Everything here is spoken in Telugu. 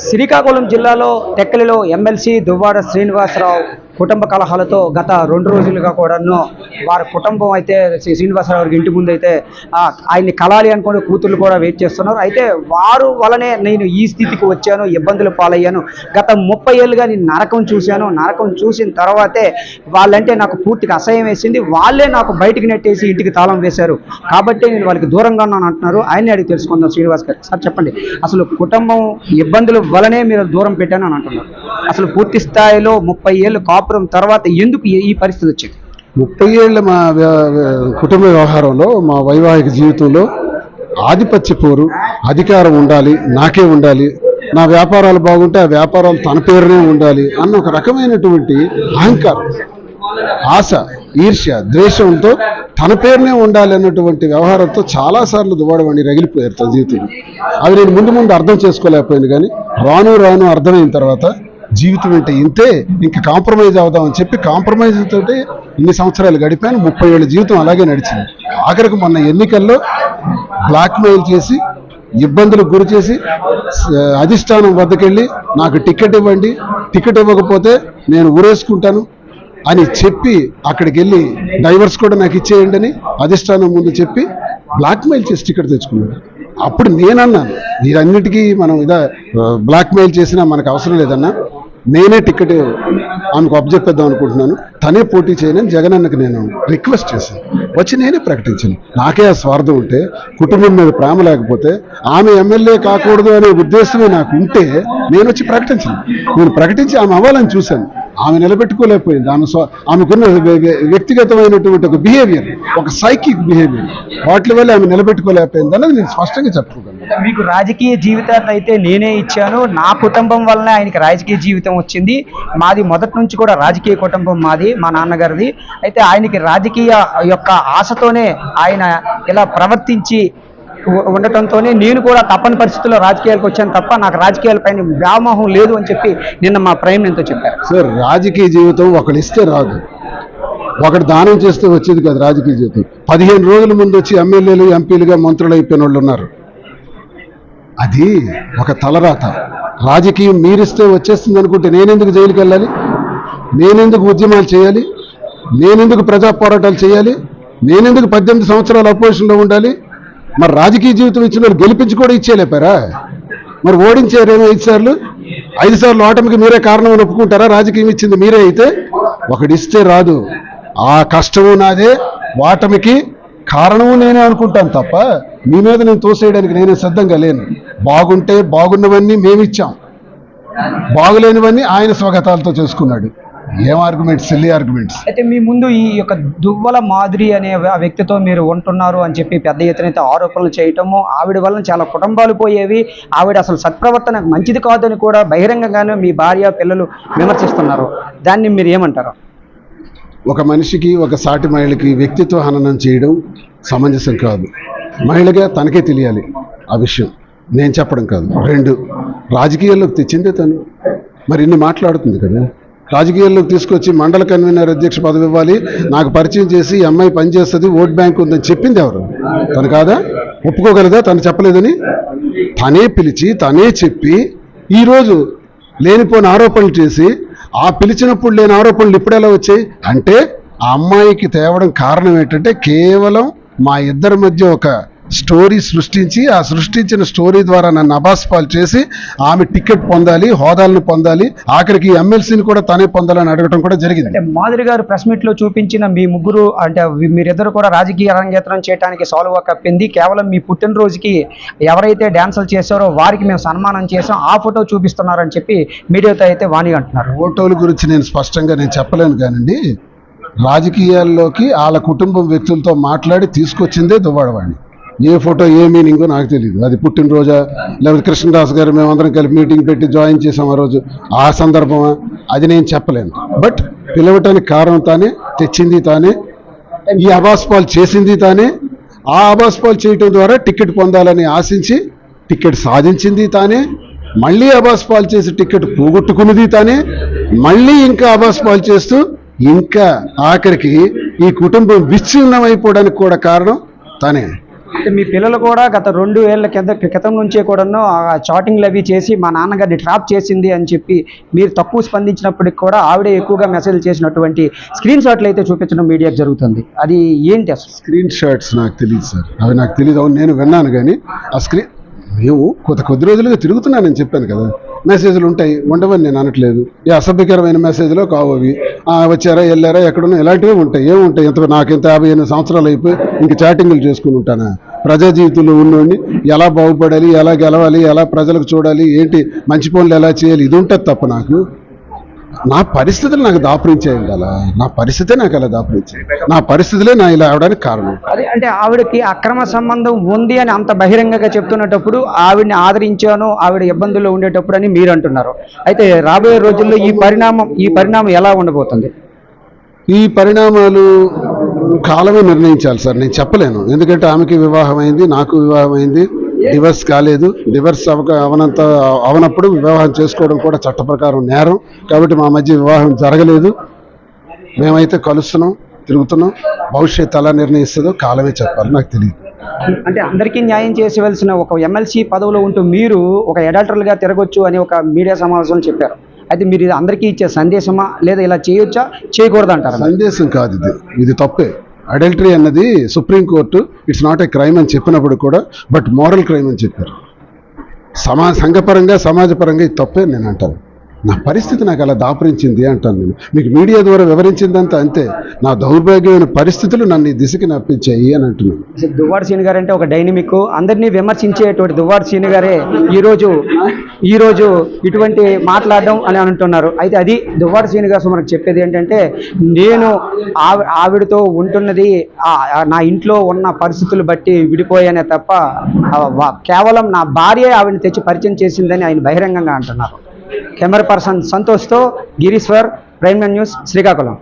శ్రీకాకుళం జిల్లాలో టెక్కలిలో ఎమ్మెల్సీ దువ్వాడ శ్రీనివాసరావు కుటుంబ కలహాలతో గత రెండు రోజులుగా కూడాను వారి కుటుంబం అయితే శ్రీ శ్రీనివాసరావు గారి ఇంటి ముందు అయితే ఆయన్ని కలాలి అనుకుని కూతుర్లు కూడా వెయిట్ చేస్తున్నారు. అయితే వారు వలనే నేను ఈ స్థితికి వచ్చాను ఇబ్బందులు పాలయ్యాను. గత ముప్పై ఏళ్ళుగా నేను నరకం చూశాను. నరకం చూసిన తర్వాతే వాళ్ళంటే నాకు పూర్తిగా అసహ్యం వేసింది. వాళ్ళే నాకు బయటికి నెట్టేసి ఇంటికి తాళం వేశారు. కాబట్టి నేను వాళ్ళకి దూరంగా ఉన్నాను అంటున్నారు. ఆయన్ని అడిగి తెలుసుకుందాం శ్రీనివాస్ గారు. సార్ చెప్పండి అసలు కుటుంబం ఇబ్బందుల వలనే మీరు దూరం పెట్టాను అని అంటున్నారు. అసలు పూర్తి స్థాయిలో ముప్పై ఏళ్ళు కాపు కాపురం తర్వాత ఎందుకు ఈ- పరిస్థితి వచ్చింది? ముప్పై ఏళ్ళ మా కుటుంబ వ్యవహారంలో మా వైవాహిక జీవితంలో ఆధిపత్య పోరు అధికారం ఉండాలి నాకే ఉండాలి నా వ్యాపారాలు బాగుంటే ఆ వ్యాపారాలు తన పేరునే ఉండాలి అన్న ఒక రకమైనటువంటి అహంకారం ఆశ ఈర్ష్య ద్వేషంతో తన పేరునే ఉండాలి అన్నటువంటి వ్యవహారంతో చాలాసార్లు దువాడవండి రగిలిపోయారు తన జీవితంలో. అవి నేను ముందు ముందు అర్థం చేసుకోలేకపోయింది కానీ రాను రాను అర్థమైన తర్వాత జీవితం అంటే ఇంతే ఇంక కాంప్రమైజ్ అవుదామని చెప్పి కాంప్రమైజ్ తోటి ఇన్ని సంవత్సరాలు గడిపాను ముప్పై ఏళ్ళ జీవితం అలాగే నడిచింది. ఆఖరికి మొన్న ఎన్నికల్లో బ్లాక్మెయిల్ చేసి ఇబ్బందులకు గురి చేసి అధిష్టానం వద్దకెళ్ళి నాకు టికెట్ ఇవ్వండి టికెట్ ఇవ్వకపోతే నేను ఊరేసుకుంటాను అని చెప్పి అక్కడికి వెళ్ళి డైవర్స్ కూడా నాకు ఇచ్చేయండి అని అధిష్టానం ముందు చెప్పి బ్లాక్మెయిల్ చేసి టికెట్ తెచ్చుకున్నాడు. అప్పుడు నేనన్నాను వీరన్నిటికీ మనం ఇదా బ్లాక్మెయిల్ చేసినా మనకు అవసరం లేదన్నా నేనే టికెట్ ఆమెకు అబ్జెక్ట్ అనుకుంటున్నాను. తనే పోటీ చేయనని జగన్ అన్నకు నేను రిక్వెస్ట్ చేశాను. వచ్చి నేనే ప్రకటించాను. నాకే ఆ స్వార్థం ఉంటే కుటుంబం మీద ప్రేమ లేకపోతే ఆమె ఎమ్మెల్యే కాకూడదు అనే ఉద్దేశమే నాకు ఉంటే నేను వచ్చి ప్రకటించాను. నేను ప్రకటించి ఆమె అవ్వాలని చూశాను. ఆమె నిలబెట్టుకోలేకపోయింది. ఆమె స్వ ఆమెకున్న వ్యక్తిగతమైనటువంటి ఒక బిహేవియర్ ఒక సైకిక్ బిహేవియర్ వాటి వల్ల ఆమె నిలబెట్టుకోలేకపోయింది అన్నది నేను స్పష్టంగా చెప్పుకోగలను మీకు రాజకీయ జీవితాన్ని అయితే నేనే ఇచ్చాను. నా కుటుంబం వల్లనే ఆయనకి రాజకీయ జీవితం వచ్చింది. మాది మొదటి నుంచి కూడా రాజకీయ కుటుంబం మాది మా నాన్నగారిది. అయితే ఆయనకి రాజకీయ యొక్క ఆశతోనే ఆయన ఇలా ప్రవర్తించి ఉండటంతోనే నేను కూడా తప్పని పరిస్థితుల్లో రాజకీయాలకు వచ్చాను తప్ప నాకు రాజకీయాలపైన వ్యామోహం లేదు అని చెప్పి నిన్న మా ప్రైమ్ ఎంతో చెప్పారు. సార్ రాజకీయ జీవితం ఒకడు ఇస్తే రాదు. ఒకటి దానం చేస్తే వచ్చేది కాదు రాజకీయ జీవితం. పదిహేను రోజుల ముందు వచ్చి ఎమ్మెల్యేలు ఎంపీలుగా మంత్రులు అయిపోయిన వాళ్ళు ఉన్నారు. అది ఒక తలరాత. రాజకీయం మీరిస్తే వచ్చేస్తుంది అనుకుంటే నేనెందుకు జైలుకి వెళ్ళాలి? నేనెందుకు ఉద్యమాలు చేయాలి? నేనెందుకు ప్రజా పోరాటాలు చేయాలి? నేనెందుకు పద్దెనిమిది సంవత్సరాలు అపోజిషన్లో ఉండాలి? మరి రాజకీయ జీవితం ఇచ్చిన వాళ్ళు గెలిపించి కూడా ఇచ్చేలేపారా మరి ఓడించారేమో ఐదు సార్లు? ఐదు సార్లు ఓటమికి మీరే కారణం అని ఒప్పుకుంటారా? రాజకీయం ఇచ్చింది మీరే అయితే ఒకడిస్తే రాదు. ఆ కష్టము నాదే. ఓటమికి కారణము నేనే అనుకుంటాను తప్ప మీ మీద నేను తోసేయడానికి నేనే సిద్ధంగా లేను. బాగుంటే బాగున్నవన్నీ మేమిచ్చాం. బాగులేనివన్నీ ఆయన స్వగతాలతో చేసుకున్నాడు. ఏం ఆర్గ్యుమెంట్స్ సిల్లీ ఆర్గ్యుమెంట్స్ అయితే మీ ముందు ఈ యొక్క దువ్వల మాదిరి అనే ఆ వ్యక్తితో మీరు ఉంటున్నారు అని చెప్పి పెద్ద ఎత్తున అయితే ఆరోపణలు చేయటము ఆవిడ వలన చాలా కుటుంబాలు పోయేవి ఆవిడ అసలు సత్ప్రవర్తన మంచిది కాదని కూడా బహిరంగంగానే మీ భార్య పిల్లలు విమర్శిస్తున్నారు. దాన్ని మీరు ఏమంటారు? ఒక మనిషికి ఒక సాటి మహిళకి వ్యక్తిత్వ హననం చేయడం సమంజసం కాదు. మహిళగా తనకే తెలియాలి ఆ విషయం. నేను చెప్పడం కాదు. రెండు రాజకీయాల్లోకి తెచ్చిందే తను. మరి ఇన్ని మాట్లాడుతుంది కదా. రాజకీయాల్లోకి తీసుకొచ్చి మండల కన్వీనర్ అధ్యక్ష పదవి ఇవ్వాలి నాకు పరిచయం చేసి అమ్మాయి పనిచేస్తుంది ఓట్ బ్యాంక్ ఉందని చెప్పింది ఎవరు? తను కాదా? ఒప్పుకోగలదా? తను చెప్పలేదని? తనే పిలిచి తనే చెప్పి ఈరోజు లేనిపోని ఆరోపణలు చేసి ఆ పిలిచినప్పుడు లేని ఆరోపణలు ఇప్పుడు ఎలా వచ్చాయి? అంటే ఆ అమ్మాయికి తేవడం కారణం ఏంటంటే కేవలం మా ఇద్దరి మధ్య ఒక స్టోరీ సృష్టించి ఆ సృష్టించిన స్టోరీ ద్వారా నన్ను అబాస్పాలు చేసి ఆమె టికెట్ పొందాలి హోదాలను పొందాలి ఆఖరికి ఎమ్మెల్సీని కూడా తనే పొందాలని అడగడం కూడా జరిగింది. అంటే మాదిరి గారు ప్రెస్ మీట్లో చూపించిన మీ ముగ్గురు అంటే మీరిద్దరు కూడా రాజకీయ అరంగేత్రం చేయడానికి సాల్వ్ కప్పింది. కేవలం మీ పుట్టినరోజుకి ఎవరైతే డాన్సులు చేశారో వారికి మేము సన్మానం చేసాం ఆ ఫోటో చూపిస్తున్నారని చెప్పి మీడియాతో అయితే వాణి అంటున్నారు. ఫోటోల గురించి నేను స్పష్టంగా నేను చెప్పలేను కానండి. రాజకీయాల్లోకి వాళ్ళ కుటుంబం వ్యక్తులతో మాట్లాడి తీసుకొచ్చిందే దువ్వాడవాణి. ఏ ఫోటో ఏ మీనింగో నాకు తెలియదు అది పుట్టినరోజా? లేకపోతే కృష్ణదాస్ గారు మేమందరం కలిపి మీటింగ్ పెట్టి జాయిన్ చేసాం ఆ రోజు. ఆ సందర్భమా? అది నేను చెప్పలేను. బట్ పిలవటానికి కారణం తానే తెచ్చింది తానే ఈ అబాస్పాల్ చేసింది తానే ఆ అబాస్పాల్ చేయటం ద్వారా టికెట్ పొందాలని ఆశించి టికెట్ సాధించింది తానే మళ్ళీ అబాస్పాల్ చేసి టికెట్ పోగొట్టుకున్నది తానే మళ్ళీ ఇంకా అబాస్పాల్ చేస్తూ ఇంకా ఆఖరికి ఈ కుటుంబం విచ్ఛిన్నమైపోవడానికి కూడా కారణం తానే. అంటే మీ పిల్లలు కూడా గత రెండు ఏళ్ళ కింద క్రితం నుంచే కూడాను ఆ చాటింగ్లు అవి చేసి మా నాన్నగారిని ట్రాప్ చేసింది అని చెప్పి మీరు తక్కువ స్పందించినప్పటికి కూడా ఆవిడే ఎక్కువగా మెసేజ్ చేసినటువంటి స్క్రీన్ షాట్లు అయితే చూపించడం మీడియాకు జరుగుతుంది. అది ఏంటి అసలు? స్క్రీన్ షాట్స్ నాకు తెలియదు సార్. అవి నాకు తెలియదు అవును నేను విన్నాను కానీ ఆ స్క్రీన్ మేము కొద్ది కొద్ది రోజులుగా తిరుగుతున్నానని చెప్పాను కదా. మెసేజ్లు ఉంటాయి. ఉండవని నేను అనట్లేదు. ఈ అసభ్యకరమైన మెసేజ్లో కావు అవి. ఆ, వచ్చారా వెళ్ళారా ఎక్కడున్నా ఇలాంటివి ఉంటాయి. ఏముంటాయి ఇంత నాకు ఇంత యాభై ఎనిమిది సంవత్సరాలు అయిపోయి ఇంక చాటింగ్లు చేసుకుని ఉంటానా? ప్రజా జీవితంలో ఉన్నోడిని ఎలా బాగుపడాలి ఎలా గెలవాలి ఎలా ప్రజలకు చూడాలి ఏంటి? మంచి పనులు ఎలా చేయాలి? ఇది ఉంటుంది తప్ప నాకు. నా పరిస్థితులు నాకు దాపురించాయండి అలా నా పరిస్థితే నాకు అలా దాపురించాయి నా పరిస్థితులే నా ఇలా అవడానికి కారణం. అదే అంటే ఆవిడకి అక్రమ సంబంధం ఉంది అని అంత బహిరంగంగా చెప్తున్నప్పుడు ఆవిడని ఆదరించాను ఆవిడ ఇబ్బందుల్లో ఉండేటప్పుడు అని మీరు అంటున్నారు. అయితే రాబోయే రోజుల్లో ఈ పరిణామం ఈ పరిణామం ఎలా ఉండబోతుంది? ఈ పరిణామాలు కాలమే నిర్ణయించాలి సార్. నేను చెప్పలేను. ఎందుకంటే ఆమెకి వివాహం అయింది నాకు వివాహం అయింది డివర్స్ కాలేదు. డివర్స్ అవక అవనంత అవనప్పుడు వివాహం చేసుకోవడం కూడా చట్ట ప్రకారం నేరం. కాబట్టి మా మధ్య వివాహం జరగలేదు. మేమైతే కలుస్తున్నాం తిరుగుతున్నాం. భవిష్యత్తు ఎలా నిర్ణయిస్తుందో కాలమే చెప్పాలి. నాకు తెలియదు. అంటే అందరికీ న్యాయం చేసేవలసిన ఒక ఎమ్మెల్సీ పదవిలో ఉంటూ మీరు ఒక ఎడాటర్లుగా తిరగొచ్చు అని ఒక మీడియా సమావేశంలో చెప్పారు. అయితే మీరు ఇది అందరికీ ఇచ్చే సందేశమా? లేదా ఇలా చేయొచ్చా? చేయకూడదు అంటారా సందేశం కాదు ఇది. ఇది తప్పే. అడల్టరీ అన్నది supreme court it's not a crime అని చెప్పినప్పుడు కూడా బట్ మోరల్ క్రైమ్ అని చెప్పారు. సమా సంఘపరంగా సమాజపరంగా ఇది తప్పే నేను అంటాను. నా పరిస్థితి నాకు అలా దాపరించింది అంటాను నేను. మీకు మీడియా ద్వారా వివరించిందంతా అంతే. నా దౌర్భాగ్యమైన పరిస్థితులు నన్ను ఈ దిశకి నప్పించాయి అని అంటున్నాను. దువ్వాడు సీని గారు అంటే ఒక డైనమిక్ అందరినీ విమర్శించేటువంటి దువ్వాడు సీని గారే ఈరోజు ఈరోజు ఇటువంటి మాట్లాడడం అని అంటున్నారు. అయితే అది దువ్వాడు సీని గారు మనకు చెప్పేది ఏంటంటే నేను ఆవిడతో ఉంటున్నది నా ఇంట్లో ఉన్న పరిస్థితులు బట్టి విడిపోయానే తప్ప కేవలం నా భార్య ఆవిడని తెచ్చి పరిచయం చేసిందని ఆయన బహిరంగంగా అంటున్నారు. కెమెరా పర్సన్ సంతోష్తో గిరీశ్వర్ ప్రైమ్ న్యూస్ శ్రీకాకుళం.